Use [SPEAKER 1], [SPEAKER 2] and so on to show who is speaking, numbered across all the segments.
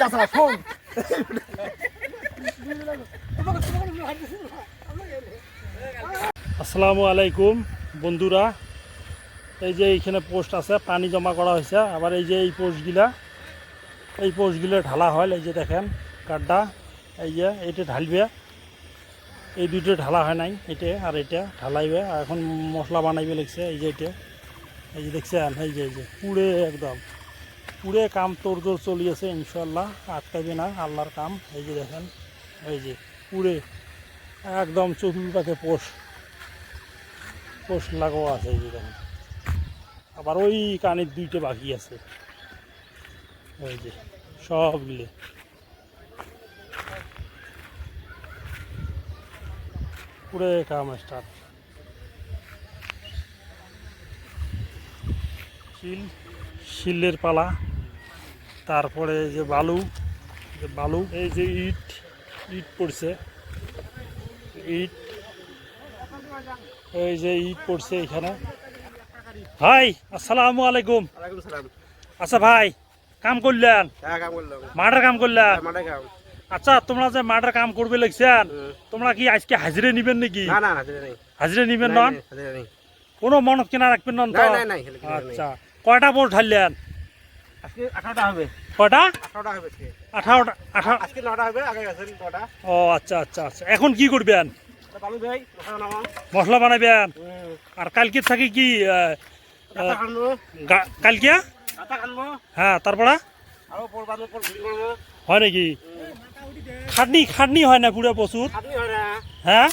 [SPEAKER 1] চাচা শোন
[SPEAKER 2] আসসালামু আলাইকুম, বন্ধুরা। এই যে এইখানে পোস্ট আছে, পানি জমা করা হয়েছে। আবার এই যে এই পোস্টগুলা, এই পোস্টগুলো ঢালা হয়, এই যে দেখেন কাঠটা এই যে এইটা ঢালবে। এই দুটো ঢালা হয় নাই, এটা আর এটা ঢালাইবে। আর এখন মশলা বানাইবে লাগছে, এই যে এটা। এই যে দেখছেন, এই যে এই যে, পুড়ে একদম। পুড়ে কাম তোর তোর চলিয়েছে ইনশাল্লাহ আটকাইবে না, আল্লাহর কাম। এই যে দেখেন, এই যে পুড়ে একদম চতুর্পাকে পোষ। পোষ লাগাও আছে, এই যে দেখেন। আবার ওই কানের দুইটা বাকি আছে। ওই যে সবগুলো পুরে কাম স্টার্ট শিল, শিলের পালা। তারপরে এই যে বালু যে বালু এই যে ইট ইট পড়ছে। ইট এই যে ইট পড়ছে এখানে। ভাই আসসালামু আলাইকুম। আচ্ছা ভাই কাম করলেন?
[SPEAKER 1] হ্যাঁ
[SPEAKER 2] মাঠের কাম করলেন? আচ্ছা তোমরা যে মাঠের কাম করবে লাগছেন তোমরা কি আজকে হাজিরে নিবেন নাকি?
[SPEAKER 1] হাজিরা
[SPEAKER 2] নিবেন নন? কোনো মনত কেনা রাখবেন নন। আচ্ছা কয়টা বোর্ড ঢাললেন
[SPEAKER 1] আজকে আঠারোটা হবে।
[SPEAKER 2] কয়টা
[SPEAKER 1] আঠারোটা
[SPEAKER 2] আঠারো
[SPEAKER 1] আজকে নটা হবে আগে গেছেন নটা।
[SPEAKER 2] ও আচ্ছা আচ্ছা আচ্ছা। এখন কি করবেন
[SPEAKER 1] মশলা
[SPEAKER 2] বানাবেন আর কালকে থাকি কি কালকে? হ্যাঁ তারপরে? হয় নাকি? খাটনি খাটনি হয় না পুরো প্রচুর?
[SPEAKER 1] হ্যাঁ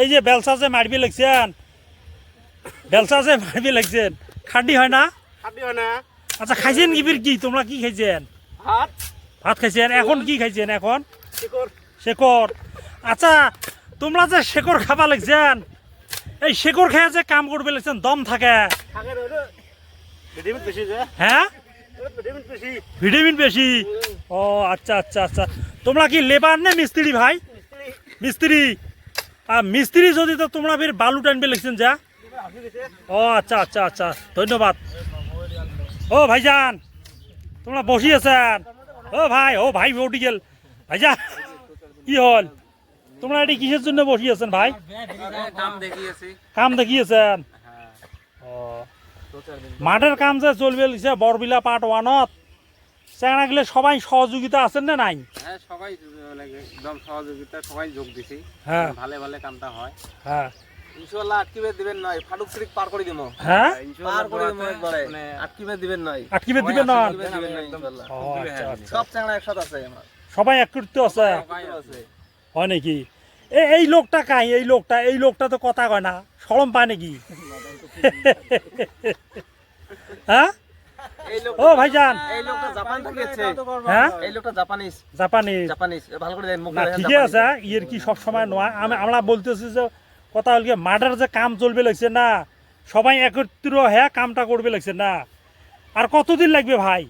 [SPEAKER 2] এই যে বেলসা যে মারবি লাগছেন। বেলসা যে মারবি লাগছেন। খাটনি হয় না?
[SPEAKER 1] আপনি হয় না।
[SPEAKER 2] আচ্ছা খাইছেন কি কি তোমরা কি খাইছেন?
[SPEAKER 1] হাত
[SPEAKER 2] ভাত খাইছেন? এখন কি খাইছেন এখন?
[SPEAKER 1] শিকড়
[SPEAKER 2] শেকর। আচ্ছা তোমরা যে শেকর খাবা লাগছেন এই শেকর খেয়ে যে কাম করবে লাগছেন দম থাকে। হ্যাঁ?
[SPEAKER 1] ভিটামিন বেশি।
[SPEAKER 2] ও আচ্ছা আচ্ছা আচ্ছা। তোমরা কি লেবার না মিস্ত্রি ভাই?
[SPEAKER 1] মিস্ত্রি।
[SPEAKER 2] আর মিস্ত্রি যদি তো তোমরা ফির বালু টানবে লাগছেন যা? ও আচ্ছা আচ্ছা আচ্ছা। ধন্যবাদ। ও ভাইজান তোমরা বসি আছেন? ও ভাই ও ভাই উঠি গেল। ভাইজান কি হল? তোমরা এটি কিসের জন্য বসি আছেন ভাই? কাম দেখিয়েছেন। ও মাঠের কাম যে চলবে বরবিলা পার্ট ওয়ানত। চেংড়া গেলে সবাই সহযোগিতা আছেন না নাই?
[SPEAKER 3] হ্যাঁ সবাই একদম সহযোগিতা সবাই যোগ দিছি।
[SPEAKER 2] হ্যাঁ।
[SPEAKER 3] ভালে ভালে কামটা হয়।
[SPEAKER 2] হ্যাঁ।
[SPEAKER 3] ইনশাআল্লাহ আটকিবে দিবেন নয় ফাটুক পার করে দিমু।
[SPEAKER 2] হ্যাঁ?
[SPEAKER 3] পার করে দিমু একবারে। আটকিবে দিবেন নয়
[SPEAKER 2] আটকিবে দিবেন না
[SPEAKER 3] আটকিবে দিবেন না ইনশাআল্লাহ।
[SPEAKER 2] আচ্ছা আচ্ছা।
[SPEAKER 3] সব চ্যাংড়া একসাথে আছে আমার।
[SPEAKER 2] সবাই একত্রিত আছে? হয় নাকি? এই লোকটা কাই? এই লোকটা এই লোকটা তো কথা কয় না। সরম পায় নাকি? হ্যাঁ? ও ভাইজান।
[SPEAKER 3] এই লোকটা জাপান থেকে এসেছে।
[SPEAKER 2] হ্যাঁ?
[SPEAKER 3] এই লোকটা জাপানিজ।
[SPEAKER 2] জাপানি
[SPEAKER 3] জাপানিজ। এ ভালো করে দেন মুখ
[SPEAKER 2] ঠিকই আছে ইয়ের কি সব সময় নয় আমি আমরা বলতেছি যে কথা হল কি মার্ডার যে কাম চলবে লাগছে না সবাই একত্র হ্যাঁ কামটা করবে লাগছে না। আর কতদিন লাগবে ভাই?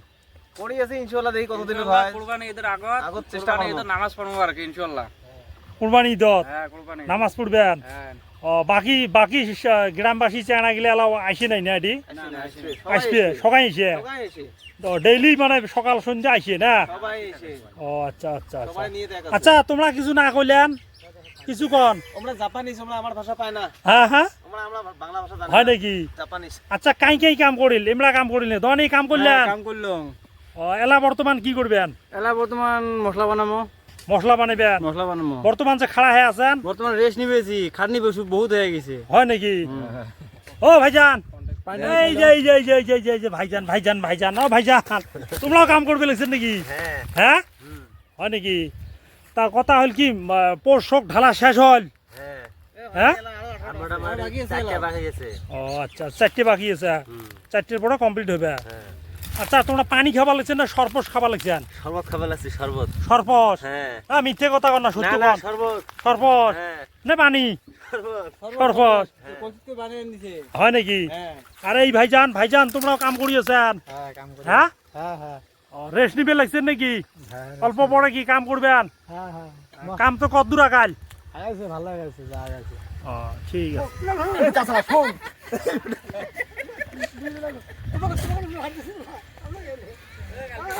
[SPEAKER 3] আছে ইনশাআল্লাহ দেখি কতদিন হয়।
[SPEAKER 4] কুরবানি ঈদের আগত
[SPEAKER 3] আগত চেষ্টা
[SPEAKER 4] কুরবানি নামাজ পড়ব আর কি ইনশাল্লাহ।
[SPEAKER 2] কুরবানি ঈদত?
[SPEAKER 4] হ্যাঁ কুরবানি ঈদ।
[SPEAKER 2] নামাজ পড়বেন
[SPEAKER 4] হ্যাঁ।
[SPEAKER 2] ও বাকি বাকি গ্রামবাসী চেনা গেলে এলাও আসে নাই না এটি
[SPEAKER 3] আসবে
[SPEAKER 2] সবাই
[SPEAKER 3] এসে
[SPEAKER 2] তো ডেইলি মানে সকাল সন্ধ্যা আসে না? ও আচ্ছা আচ্ছা আচ্ছা।
[SPEAKER 3] সবাই নিয়ে দেখা
[SPEAKER 2] আচ্ছা তোমরা কিছু না কইলেন? কিছু কন।
[SPEAKER 3] আমরা জাপানিজ আমরা আমার ভাষা পাই না।
[SPEAKER 2] হ্যাঁ হ্যাঁ।
[SPEAKER 3] আমরা আমরা বাংলা ভাষা জানি
[SPEAKER 2] হয়
[SPEAKER 3] না।
[SPEAKER 2] নাকি?
[SPEAKER 3] জাপানিজ
[SPEAKER 2] আচ্ছা কাই কাই কাম করিল? এমরা কাম করিল দনি কাম করলেন
[SPEAKER 4] কাম করলাম।
[SPEAKER 2] ও এলা বর্তমান কি করবেন
[SPEAKER 4] এলা বর্তমান মশলা বানাবো
[SPEAKER 2] মশলা বানাবেন
[SPEAKER 4] মশলা বানাবো
[SPEAKER 2] বর্তমান যে খাড়া হয়ে আছেন?
[SPEAKER 4] বর্তমান রেস্ট নিবেছি খাটনি বেশি বহুত হয়ে গেছে।
[SPEAKER 2] হয় নাকি? ও ভাইজান। এই যে এই যে এই যে এই যে এই যে এই যে ভাইজান ভাইজান ভাইজান ও ভাইজান। তোমরাও কাম করবে লাগছেন নাকি?
[SPEAKER 1] হ্যাঁ।
[SPEAKER 2] হ্যাঁ? হয় নাকি? তা কথা হল কি পোষক ঢালা শেষ হল।
[SPEAKER 1] হ্যাঁ।
[SPEAKER 2] হ্যাঁ? ও আচ্ছা চারটে বাকি আছে চারটের পরে কমপ্লিট হবে।
[SPEAKER 1] হ্যাঁ।
[SPEAKER 2] আচ্ছা তোমরা পানি খাবা লাগছেন না সরপস খাবা লাগছেন?
[SPEAKER 1] শরবত খাবে লাগছে শরবত।
[SPEAKER 2] সরপস
[SPEAKER 1] হ্যাঁ।
[SPEAKER 2] মিথ্যে কথা কর না সরপস
[SPEAKER 1] হ্যাঁ।
[SPEAKER 2] না পানি। সরপস হয়। নাকি? আরে এই ভাইজান ভাইজান তোমরাও কাম করিয়েছেন।
[SPEAKER 4] হ্যাঁ কাম করে।
[SPEAKER 2] হ্যাঁ?
[SPEAKER 4] হ্যাঁ হ্যাঁ।
[SPEAKER 2] রেস্ট নিবে লাগছেন নাকি? অল্প পরে কি কাম করবেন কাম তো কত দূর আগাল? ঠিক আছে।